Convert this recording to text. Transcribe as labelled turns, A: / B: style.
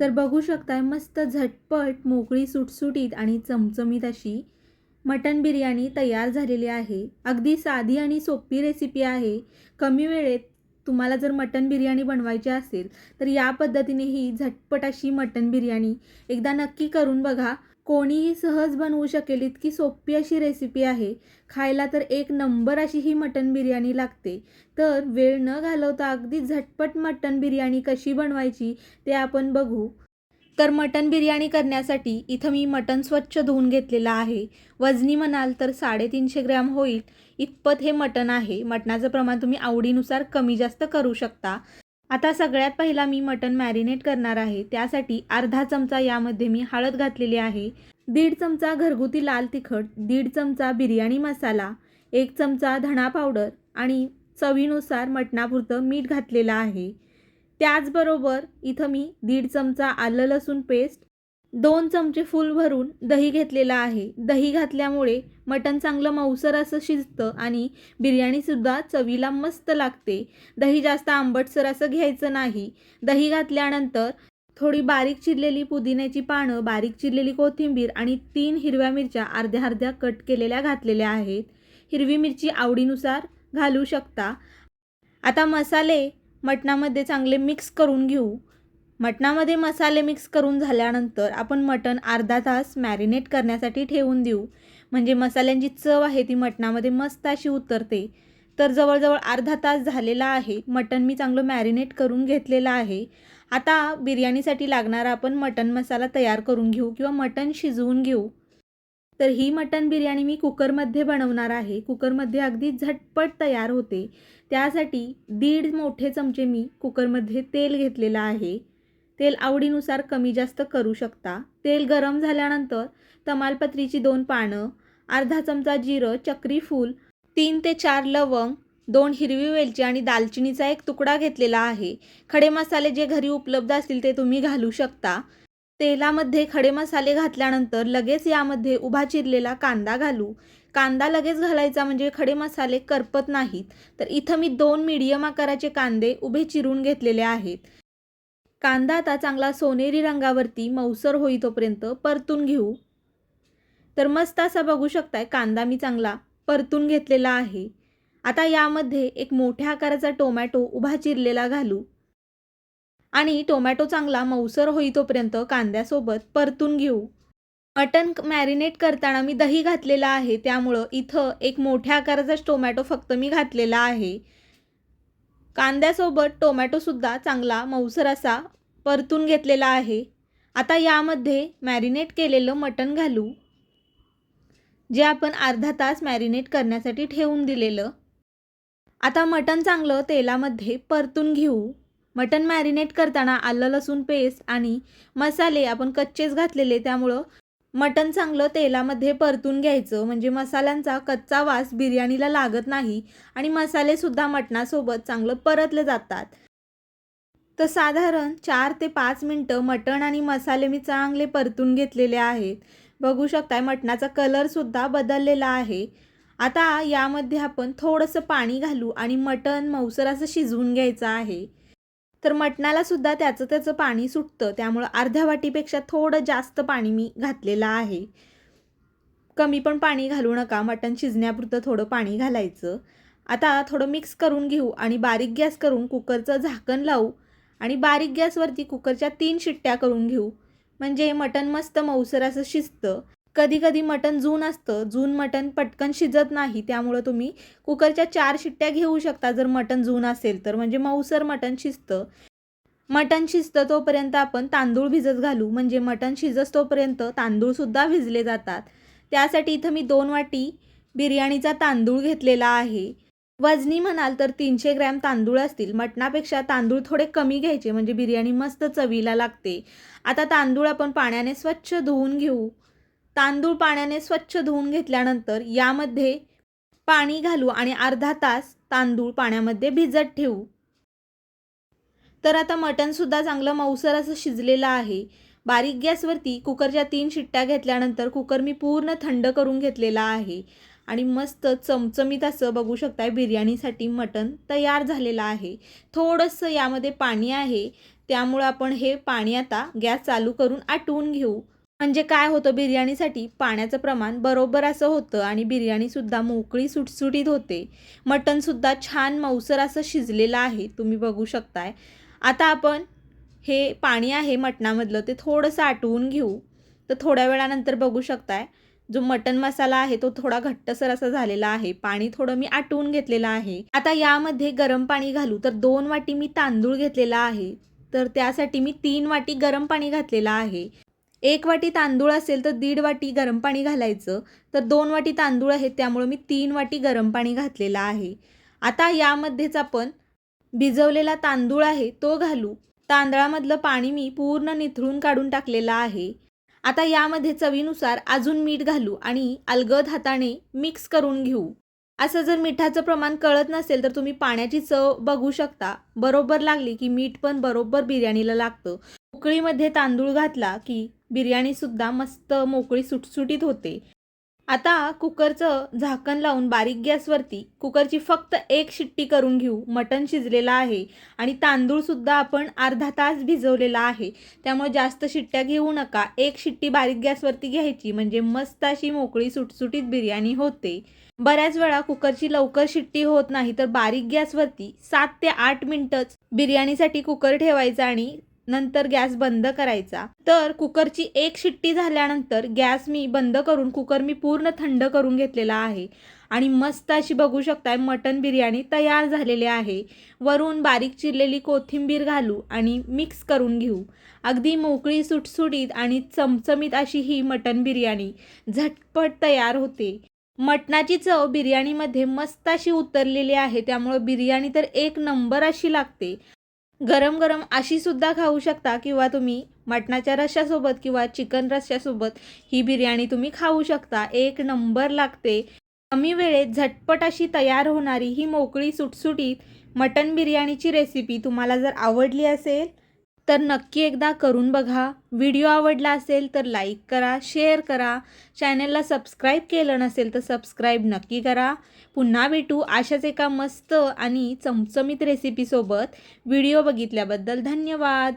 A: तर बघू शकताय मस्त झटपट मोकळी सुटसुटीत आणि चमचमीत अशी मटन बिर्याणी तयार झालेली आहे. अगदी साधी आणि सोपी रेसिपी आहे. कमी वेळेत तुम्हाला जर मटन बिर्याणी बनवायची असेल तर या पद्धतीने ही झटपट अशी मटन बिर्याणी एकदा नक्की करून बघा. कोणीही सहज बनवू शकेल इतकी सोपी अशी रेसिपी आहे. खायला तर एक नंबर अशी ही मटन बिर्याणी लागते. तर वेळ न घालवता अगदी झटपट मटन बिर्याणी कशी बनवायची ते आपण बघू. तर मटन बिर्याणी करण्यासाठी इथं मी मटन स्वच्छ धुवून घेतलेलं आहे. वजनी म्हणाल तर साडेतीनशे ग्रॅम होईल. इतपत हे मटण आहे. मटणाचं प्रमाण तुम्ही आवडीनुसार कमी जास्त करू शकता. आता सगळ्यात पहिला मी मटण मॅरिनेट करणार आहे. त्यासाठी अर्धा चमचा यामध्ये मी हळद घातलेली आहे. दीड चमचा घरगुती लाल तिखट दीड चमचा बिर्याणी मसाला एक चमचा धणा पावडर आणि चवीनुसार मटणापुरतं मीठ घातलेलं आहे. त्याचबरोबर इथं मी दीड चमचा आलं लसूण पेस्ट दोन चमचे फूल भरून दही घेतलेलं आहे. दही घातल्यामुळे मटण चांगलं मऊसर असं शिजतं आणि बिर्याणीसुद्धा चवीला मस्त लागते. दही जास्त आंबटसर असं घ्यायचं नाही. दही घातल्यानंतर थोडी बारीक चिरलेली पुदिन्याची पानं बारीक चिरलेली कोथिंबीर आणि तीन हिरव्या मिरच्या अर्ध्या अर्ध्या कट केलेल्या घातलेल्या आहेत. हिरवी मिरची आवडीनुसार घालू शकता. आता मसाले मटणामध्ये चांगले मिक्स करून घेऊ. मटणामध्ये मसाले मिक्स करून झाल्यानंतर आपण मटण अर्धा तास मॅरिनेट करण्यासाठी ठेवून देऊ. म्हणजे मसाल्यांची चव आहे ती मटणामध्ये मस्त अशी उतरते. तर जवळजवळ अर्धा तास झालेला आहे. मटण मी चांगलं मॅरिनेट करून घेतलेलं आहे. आता बिर्याणीसाठी लागणारा आपण मटण मसाला तयार करून घेऊ किंवा मटण शिजवून घेऊ. तर ही मटण बिर्याणी मी कुकरमध्ये बनवणार आहे. कुकरमध्ये अगदी झटपट तयार होते. त्यासाठी दीड मोठे चमचे मी कुकरमध्ये तेल घेतलेलं आहे. तेल आवडीनुसार कमी जास्त करू शकता. तेल गरम झाल्यानंतर तमालपत्रीची दोन पानं अर्धा चमचा जिरं चक्री फूल तीन ते चार लवंग दोन हिरवी वेलची आणि दालचिनीचा एक तुकडा घेतलेला आहे. खडे मसाले जे घरी उपलब्ध असतील ते तुम्ही घालू शकता. तेलामध्ये खडे मसाले घातल्यानंतर लगेच यामध्ये उभा चिरलेला कांदा घालू. कांदा लगेच घालायचा म्हणजे खडे मसाले करपत नाहीत. तर इथं मी दोन मीडियम आकाराचे कांदे उभे चिरून घेतलेले आहेत. कांदा आता चांगला सोनेरी रंगावरती मऊसर होई तोपर्यंत परतून घेऊ. तर मस्त असा बघू शकताय कांदा मी चांगला परतून घेतलेला आहे. आता यामध्ये एक मोठ्या आकाराचा टोमॅटो उभा चिरलेला घालू. आणि टोमॅटो चांगला मऊसर होई तोपर्यंत कांद्यासोबत परतून घेऊ. मटन मॅरिनेट करताना मी दही घातलेलं आहे त्यामुळं इथं एक मोठ्या आकाराचाच टोमॅटो फक्त मी घातलेला आहे. कांद्यासोबत टोमॅटोसुद्धा चांगला मऊसर असा परतून घेतलेला आहे. आता यामध्ये मॅरिनेट केलेलं मटण घालू जे आपण अर्धा तास मॅरिनेट करण्यासाठी ठेवून दिलेलं. आता मटण चांगलं तेलामध्ये परतून घेऊ. मटण मॅरिनेट करताना आलं लसूण पेस्ट आणि मसाले आपण कच्चेच घातलेले त्यामुळं मटण चांगलं तेलामध्ये परतून घ्यायचं. म्हणजे मसाल्यांचा कच्चा वास बिर्याणीला लागत नाही आणि मसालेसुद्धा मटणासोबत चांगलं परतले जातात. तर साधारण चार ते पाच मिनटं मटण आणि मसाले मी चांगले परतून घेतलेले आहेत. बघू शकताय मटणाचा कलरसुद्धा बदललेला आहे. आता यामध्ये आपण थोडंसं पाणी घालू आणि मटण मऊसर असं शिजवून घ्यायचं आहे. तर मटणाला सुद्धा त्याचं त्याचं पाणी सुटतं. त्यामुळं अर्ध्या वाटीपेक्षा थोडं जास्त पाणी मी घातलेलं आहे. कमी पण पाणी घालू नका. मटण शिजण्यापुरतं थोडं पाणी घालायचं. आता थोडं मिक्स करून घेऊ आणि बारीक गॅस करून कुकरचं झाकण लावू आणि बारीक गॅसवरती कुकरच्या तीन शिट्ट्या करून घेऊ. म्हणजे मटण मस्त मऊसर असं शिजतं. कधी कधी मटण जून असतं. जून मटण पटकन शिजत नाही. त्यामुळं तुम्ही कुकरच्या चार शिट्ट्या घेऊ शकता जर मटण जून असेल तर. म्हणजे मऊसर मटण शिजतं. मटण शिजतं तोपर्यंत आपण तांदूळ भिजत घालू. म्हणजे मटण शिजत तोपर्यंत तांदूळसुद्धा भिजले जातात. त्यासाठी इथं मी दोन वाटी बिर्याणीचा तांदूळ घेतलेला आहे. वजनी म्हणाल तर तीनशे ग्रॅम तांदूळ असतील. मटणापेक्षा तांदूळ थोडे कमी घ्यायचे. म्हणजे बिर्याणी मस्त चवीला लागते. आता तांदूळ आपण पाण्याने स्वच्छ धुवून घेऊ. तांदूळ पाण्याने स्वच्छ धुवून घेतल्यानंतर यामध्ये पाणी घालू आणि अर्धा तास तांदूळ पाण्यामध्ये भिजत ठेवू. तर आता मटणसुद्धा चांगलं मऊसर असं शिजलेलं आहे. बारीक गॅसवरती कुकरच्या तीन शिट्ट्या घेतल्यानंतर कुकर मी पूर्ण थंड करून घेतलेला आहे. आणि मस्त चमचमीत असं बघू शकताय बिर्याणीसाठी मटण तयार झालेलं आहे. थोडंसं यामध्ये पाणी आहे. त्यामुळं आपण हे पाणी आता गॅस चालू करून आटवून घेऊ. म्हणजे काय होतं बिर्याणीसाठी पाण्याचं प्रमाण बरोबर असं होतं आणि बिर्याणीसुद्धा मोकळी सुटसुटीत होते. मटणसुद्धा छान मऊसर असं शिजलेलं आहे तुम्ही बघू शकताय. आता आपण हे पाणी आहे मटणामधलं ते थोडंसं आटवून घेऊ. तर थोड्या वेळानंतर बघू शकताय जो मटन मसाला आहे तो थोडा घट्टसर असा झालेला आहे. पाणी थोडं मी आटवून घेतलेलं आहे. आता यामध्ये गरम पाणी घालू तर दोन वाटी मी तांदूळ घेतलेला आहे. तर त्यासाठी मी तीन वाटी गरम पाणी घातलेलं आहे. एक वाटी तांदूळ असेल तर दीड वाटी गरम पाणी घालायचं. तर दोन वाटी तांदूळ आहेत त्यामुळे मी तीन वाटी गरम पाणी घातलेलं आहे. आता यामध्येच आपण भिजवलेला तांदूळ आहे तो घालू. तांदळामधलं पाणी मी पूर्ण निथळून काढून टाकलेलं आहे. आता यामध्ये चवीनुसार अजून मीठ घालू आणि अलगद हाताने मिक्स करून घेऊ. असं जर मिठाचं प्रमाण कळत नसेल तर तुम्ही पाण्याची चव बघू शकता. बरोबर लागली की मीठ पण बरोबर बिर्याणीला लागतं. उकळीमध्ये तांदूळ घातला की बिर्याणीसुद्धा मस्त मोकळी सुटसुटीत होते. आता कुकरचं झाकण लावून बारीक गॅसवरती कुकरची फक्त एक शिट्टी करून घेऊ. मटण शिजलेलं आहे आणि तांदूळसुद्धा आपण अर्धा तास भिजवलेला आहे. त्यामुळे जास्त शिट्ट्या घेऊ नका. एक शिट्टी बारीक गॅसवरती घ्यायची म्हणजे मस्त अशी मोकळी सुटसुटीत बिर्याणी होते. बऱ्याच वेळा कुकरची लवकर शिट्टी होत नाही तर बारीक गॅसवरती सात ते आठ मिनटंच बिर्याणीसाठी कुकर ठेवायचा आणि नंतर गॅस बंद करायचा. तर कुकरची एक शिट्टी झाल्यानंतर गॅस मी बंद करून कुकर मी पूर्ण थंड करून घेतलेला आहे. आणि मस्त अशी बघू शकताय मटन बिर्याणी तयार झालेली आहे. वरून बारीक चिरलेली कोथिंबीर घालू आणि मिक्स करून घेऊ. अगदी मोकळी सुटसुटीत आणि चमचमीत अशी ही मटन बिर्याणी झटपट तयार होते. मटणाची चव बिर्याणीमध्ये मस्त अशी उतरलेली आहे त्यामुळं बिर्याणी तर एक नंबर अशी लागते. गरम गरम अशी सुद्धा खाऊ शकता किंवा तुम्ही मटणाच्या रश्श्यासोबत किंवा चिकन रश्श्यासोबत ही बिर्याणी तुम्ही खाऊ शकता. एक नंबर लागते. कमी वेळेत झटपट अशी तयार होणारी ही मोकळी सुटसुटीत मटन बिर्याणीची रेसिपी तुम्हाला जर आवडली असेल तर नक्की एकदा करून बघा. व्हिडिओ आवडला असेल तर लाईक करा शेअर करा. चॅनलला सबस्क्राईब केलं नसेल तर सबस्क्राईब नक्की करा. पुन्हा भेटू अशाच एका मस्त आणि चमचमीत रेसिपीसोबत व्हिडिओ बघितल्याबद्दल धन्यवाद.